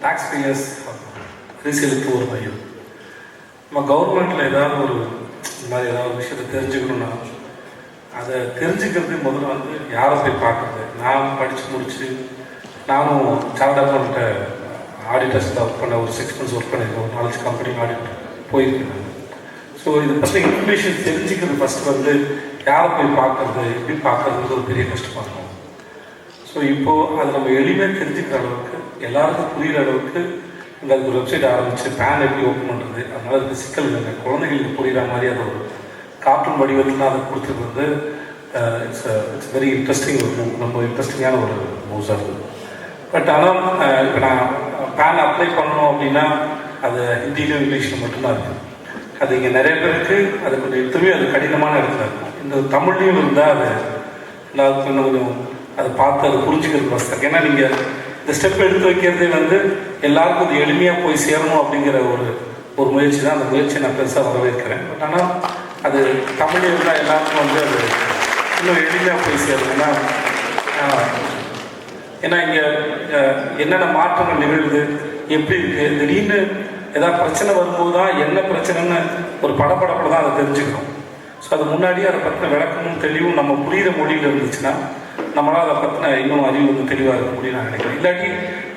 Tax payers ஒரு மையம் நம்ம கவர்மெண்ட்டில் ஏதாவது ஒரு இந்த மாதிரி ஏதாவது ஒரு விஷயத்தை தெரிஞ்சுக்கணும்னா அதை தெரிஞ்சுக்கிறது முதல்ல வந்து யாரை போய் பார்க்குறது? நான் படித்து முடிச்சு நானும் சார்ட் அக்கௌண்ட்டை ஆடிட்டர்ஸில் ஒர்க் பண்ண ஒரு சிக்ஸ் மந்த்ஸ் ஒர்க் பண்ணியிருக்கேன் ஒரு நாலஞ்சு கம்பெனி ஆடிட் போயிருக்கேன் ஸோ இது ஃபஸ்ட்டு இன்ஃபர்மேஷன் தெரிஞ்சுக்கிறது ஃபஸ்ட்டு வந்து யாரை போய் பார்க்குறது? எப்படி பார்க்குறதுக்கு ஒரு பெரிய கஷ்டமாக இருக்கும் ஸோ இப்போது அதை நம்ம எளிமையாக தெரிஞ்சுக்கிற அளவுக்கு எல்லாருக்கும் புரியிற அளவுக்கு இந்த அதுக்கு ஒரு வெப்சைட் ஆரம்பிச்சு பேன் எப்படி ஓப்பன் பண்ணுறது அதனால அதுக்கு சிக்கல் இல்லைங்க குழந்தைகளுக்கு புரிகிற மாதிரி அது ஒரு கார்ட்டூன் வடிவத்தில் அதை கொடுத்தது வந்து இட்ஸ் இட்ஸ் வெரி இன்ட்ரெஸ்டிங் ஒரு ரொம்ப இன்ட்ரெஸ்டிங்கான ஒரு மூவ்ஸாக இருக்குது பட் ஆனால் இப்போ நான் பேன் அப்ளை பண்ணணும் அப்படின்னா அது ஹிந்திலையும் இங்கிலீஷில் மட்டும்தான் இருக்குது அது இங்கே நிறைய பேருக்கு அது கொஞ்சம் எடுத்துமே அது கடினமான இடத்துல இருக்கும் இந்த தமிழ்லையும் இருந்தால் அது எல்லாருக்கும் இன்னும் கொஞ்சம் அதை பார்த்து அதை புரிஞ்சுக்கிறது கஷ்டம் ஏன்னா நீங்கள் இந்த ஸ்டெப் எடுத்து வைக்கிறதே வந்து எல்லாருக்கும் அது எளிமையாக போய் சேரணும் அப்படிங்கிற ஒரு ஒரு முயற்சி தான். அந்த முயற்சியை நான் பெருசாக வரவேற்கிறேன். பட் ஆனால் அது தமிழில் இருந்தால் எல்லாருக்கும் வந்து அது இன்னும் எளிமையாக போய் சேரும். ஏன்னா ஏன்னா இங்கே என்னென்ன மாற்றங்கள் நிகழ்வுது எப்படி இருக்குது திடீர்னு ஏதாவது பிரச்சனை வரும்போது தான் என்ன பிரச்சனைன்னு ஒரு படப்படப்பட தான் அதை தெரிஞ்சுக்கணும் ஸோ அது முன்னாடியே அதை பற்றின விளக்கமும் தெளிவும் நம்ம புரிகிற மொழியில் இருந்துச்சுன்னா நம்மளால் அதை பற்றின இன்னும் அறிவு வந்து தெளிவாக இருக்க முடியும் நான் நினைக்கிறேன். இல்லாட்டி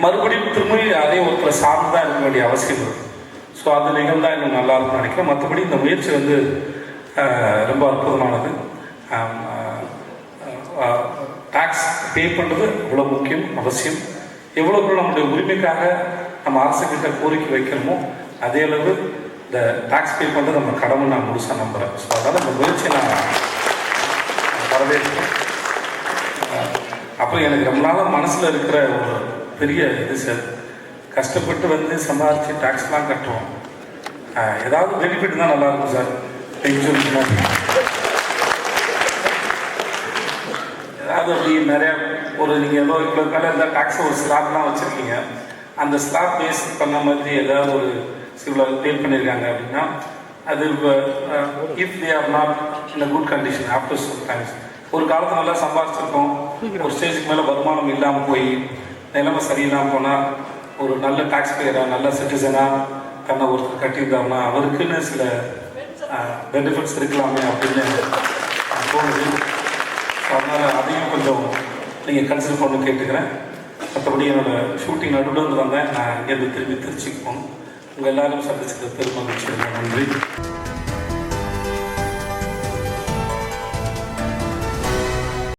மறுபடியும் திரும்பி அதே ஒருத்தரை சார்ந்து தான் இருக்க வேண்டிய அவசியம் இருக்கும் ஸோ அது நிகழ்ந்தால் இன்னும் நல்லா இருக்கும்னு நினைக்கிறேன். மற்றபடி இந்த முயற்சி வந்து ரொம்ப அற்புதமானது. டேக்ஸ் பே பண்ணுறது அவ்வளோ முக்கியம் அவசியம். எவ்வளோ நம்முடைய உரிமைக்காக நம்ம அரசுக்கிட்ட கோரிக்கை வைக்கிறோமோ அதே அளவு இந்த டேக்ஸ் பே பண்ணுறது நம்ம கடமை நான் முழுசாக நம்புகிறேன் ஸோ அதனால் இந்த முயற்சியை நான் வரவேற்கிறேன். அப்புறம் எனக்கு ரொம்ப நாளாக மனசில் இருக்கிற ஒரு பெரிய இது சார் கஷ்டப்பட்டு வந்து சம்பாதிச்சு டேக்ஸ்லாம் கட்டுறோம் ஏதாவது பெனிஃபிட் தான் நல்லா இருக்கும் சார் பென்ஷன் ஏதாவது அப்படி நிறையா ஒரு நீங்கள் ஏதோ இவ்வளோ மேலே இருந்தால் டேக்ஸ் ஒரு ஸ்லாப்லாம் வச்சுருக்கீங்க. அந்த ஸ்லாப் பேஸ் பண்ண மாதிரி ஏதாவது ஒரு இவ்வளோ பே பண்ணியிருக்காங்க அப்படின்னா அது if they are not in good condition after some times ஒரு காலத்தில் நல்லா சம்பாதிச்சிருக்கோம் ஒரு ஸ்டேஜுக்கு மேலே வருமானம் இல்லாமல் போய் நிலைமை சரியில்லாமல் போனால் ஒரு நல்ல டாக்ஸ் பேயராக நல்ல சிட்டிசனாக தன்னை ஒருத்தர் கட்டியிருந்தாருன்னா அவருக்குன்னு சில பெனிஃபிட்ஸ் இருக்கலாமே அப்படின்னு தோணுது. அதனால் அதையும் கொஞ்சம் நீங்கள் கன்சிடர் பண்ண கேட்டுக்கிறேன். மற்றபடி என்னோட ஷூட்டிங் நடுவில் இருந்து வந்தேன். நான் இங்கேருந்து திரும்பி திருச்சிக்கு போகணும். உங்கள் எல்லாரும் சந்திச்சது பெருமகிழ்ச்சி நன்றி.